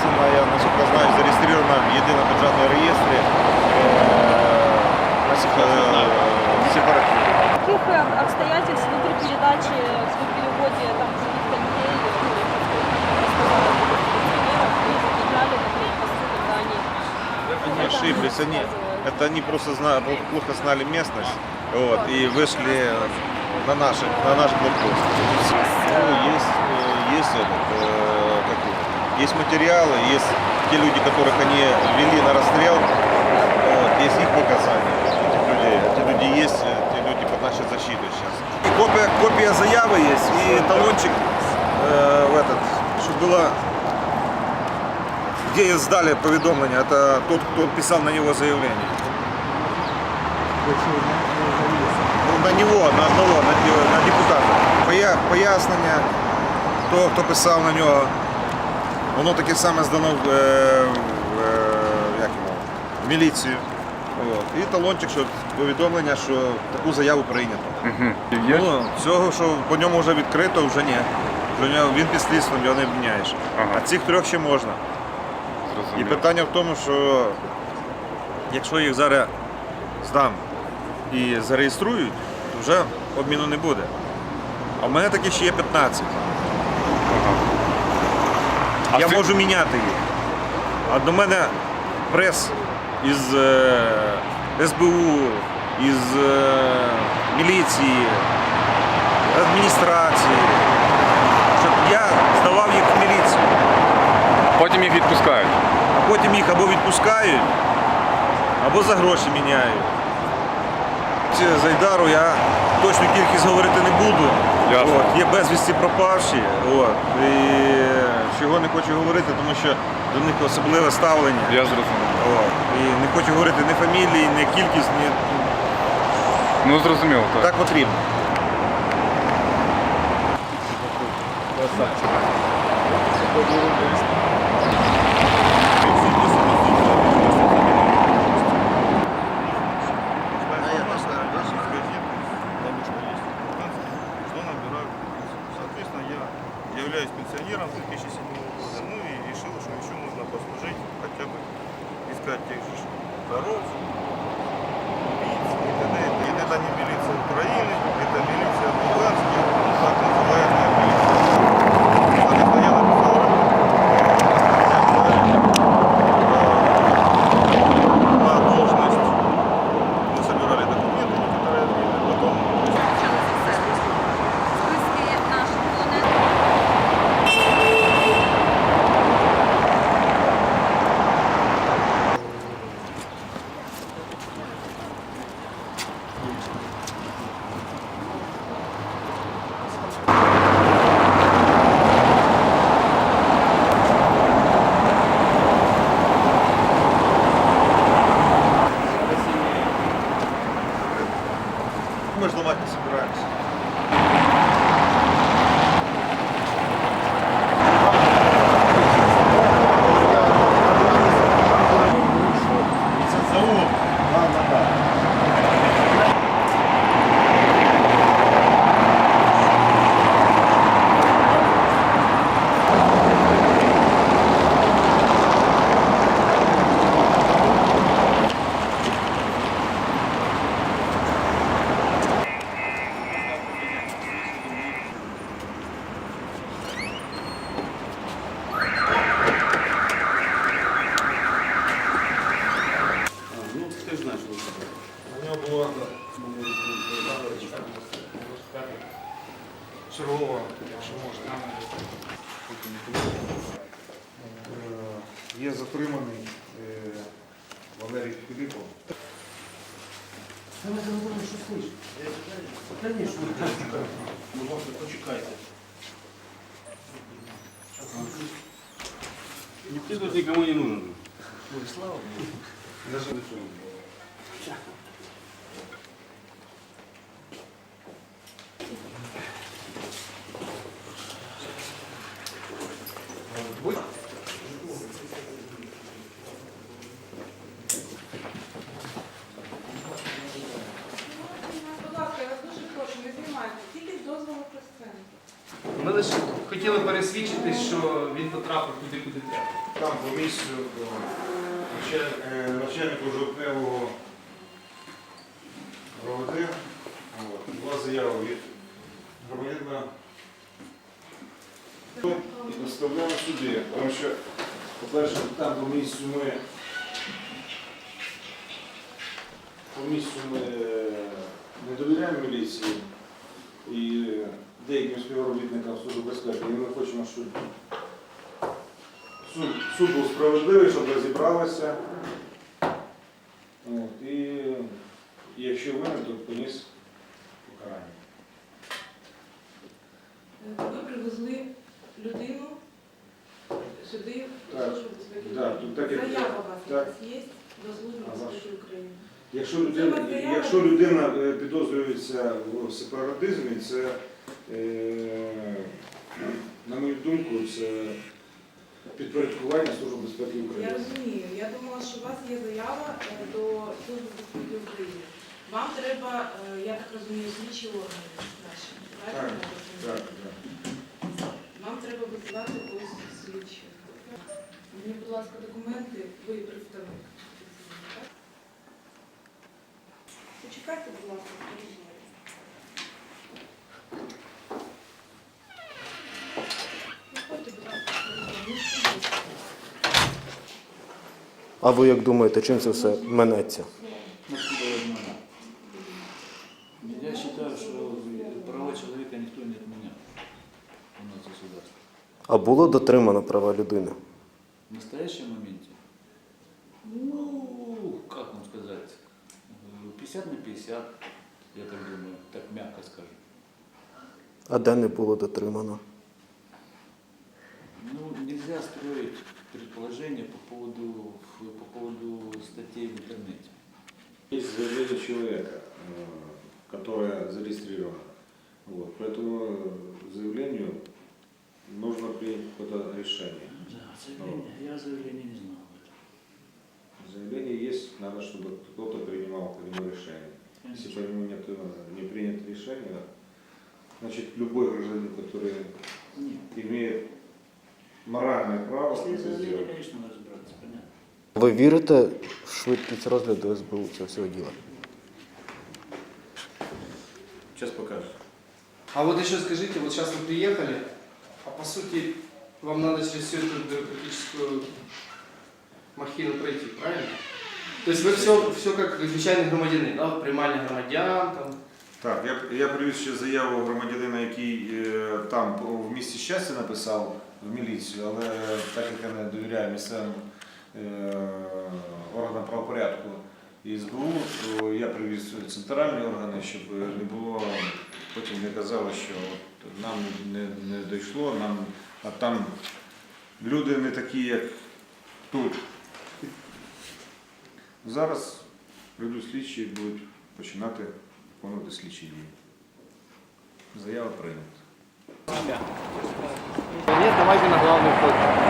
единственная, насколько знаю, зарегистрирована в едином бюджетном реестре э, э, наших сепаратистов. Каких э, обстоятельств внутри передачи при переводе там, каких-то людей ну, Они ошиблись, они, это они просто знали, плохо знали местность вот, и вышли на наш, на наш блокпост. Ну, есть, есть этот, есть материалы, есть те люди, которых они вели на расстрел, вот, есть их показания, этих людей. Эти люди есть, э, те люди под нашей защитой сейчас. И копия, копия заявы есть и талончик э, в этот, чтобы было, где сдали поведомление, это тот, кто писал на него заявление. Ну, на него, на одного, на, на депутата. Поя, пояснення, того, хто писав на нього, воно таке саме здано в, е, в, е, як його, в міліцію. От. І талончик, що повідомлення, що таку заяву прийнято. Є? Ну, цього, що по ньому вже відкрито, вже ні. Вже нього- він під слідством, його не обміняєш. Ага. А цих трьох ще можна. І Зрозуміло. питання в тому, що якщо їх зараз здам і зареєструють, то вже обміну не буде. А в мене таки ще є 15. А Я ти- можу міняти їх. А до мене прес із е, СБУ, із е, міліції, адміністрації, щоб я здавав їх в міліцію. Потім їх відпускають. А потім їх або відпускають, або за гроші міняють. Зайдару я точну кількість говорити не буду. Ясно. От, є безвісті пропавші. От, і не хочу говорити, тому що до них особливе ставлення. Я зрозумів. О, і не хочу говорити ні фамілії, ні кількість, ні Ну зрозуміло, так. так потрібно. что Валерій Філіпов. Ты тут никому не нужен. Будь він потрапив туди, куди треба. Там по місцю о, е, начальнику жовтневого РОВД була заява від громадянина. І доставляємо сюди, тому що, по-перше, там по місцю ми по місцю ми е, не довіряємо міліції і е, деяким співробітникам Служби безпеки, і ми хочемо, щоб суд, суд був справедливий, щоб розібралися. От, і, якщо винен, то поніс покарання. Ви привезли людину сюди, в Так. Службу безпеки Да, тут так як- Заява у вас так. якась є до Служби А безпеки України. Якщо людина, якщо людина е, підозрюється в сепаратизмі, це, е, на мою думку, це підпорядкування Служби безпеки Я розумію. Я думала, що у вас є заява е, до Служби безпеки України. Вам треба, е, я так розумію, слідчі органи наші. Розумію? Так, так. Вам треба викладати ось слідчі. Мені, будь ласка, документи, ви представник. Почекайте, будь ласка, скажіть. Виходьте, будь ласка, ну, скажіть. А ви як думаєте, чим це все минеться? Я считаю, что права никто не отменял у нас в государстве. А було дотримано права людини? В настоящем моменте, ну, как вам сказать, э, 50 на 50, я так думаю, так мягко скажем. А де не було дотримано? Ну, нельзя строить предположения по поводу, по поводу статей в интернете. Есть заявление человека, э, которое зарегистрировано. Вот. По этому заявлению нужно принять какое-то решение. Да, заявление, я заявление не знал об этом. Заявление есть, надо, чтобы кто-то принимал по нему решение. Если по нему нет, э, не принято решение, значит любой гражданин, который Нет. имеет моральное право Если это заявление, сделать. конечно, надо разбираться, понятно. Ви вірите в швидкість розгляду СБУ цього всього діла? Сейчас покажет. А вот еще скажите, вот сейчас вы приехали, а по сути вам надо через всю эту бюрократическую махину пройти, правильно? То есть вы все, все как звичайний громадянин, да? приймальня громадян, там, Так, я, я привіз ще заяву громадянина, який е, там по- в місті щастя написав в міліцію, але так як я не довіряю місцевим е, органам правопорядку і СБУ, то я привіз центральні органи, щоб не було, потім не казали, що нам не, не дійшло, нам, а там люди не такі, як тут. Зараз прийдуть слідчі будуть починати виконувати слідчі дії. Заява прийнята. Нет, давайте на главный вход.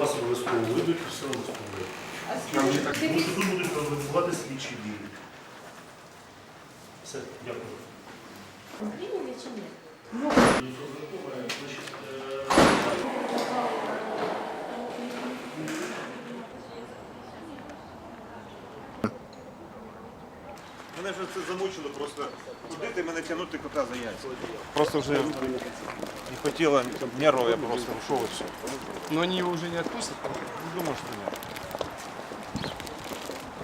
Вас обов'язково вийдуть, все обов'язково. Тому що тут будуть відбувати слідчі дії. Все, дякую. Приняли чи ні? Значить, Мене вже це замучило просто ходити, мене тягнути кота за яйця. Просто вже не хотіло нервів, я просто ушов і все. Но они его уже не отпустят. Не думаю, що ні.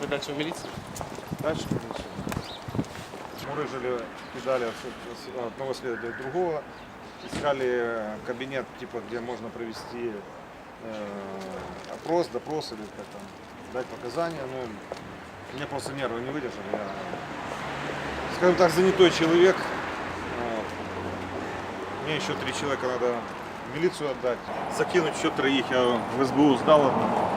Вы дальше в милицию? Дальше ничего. Мурыжили, кидали с- с одного следователя другого, искали э, кабинет, типа, где можно провести э, опрос, допрос или как там, дать показания. Ну, меня просто нервы не выдержали. Я, скажем так, занятой человек. Мне еще три человека надо в милицию отдать. Закинуть еще троих я в СБУ сдал одному.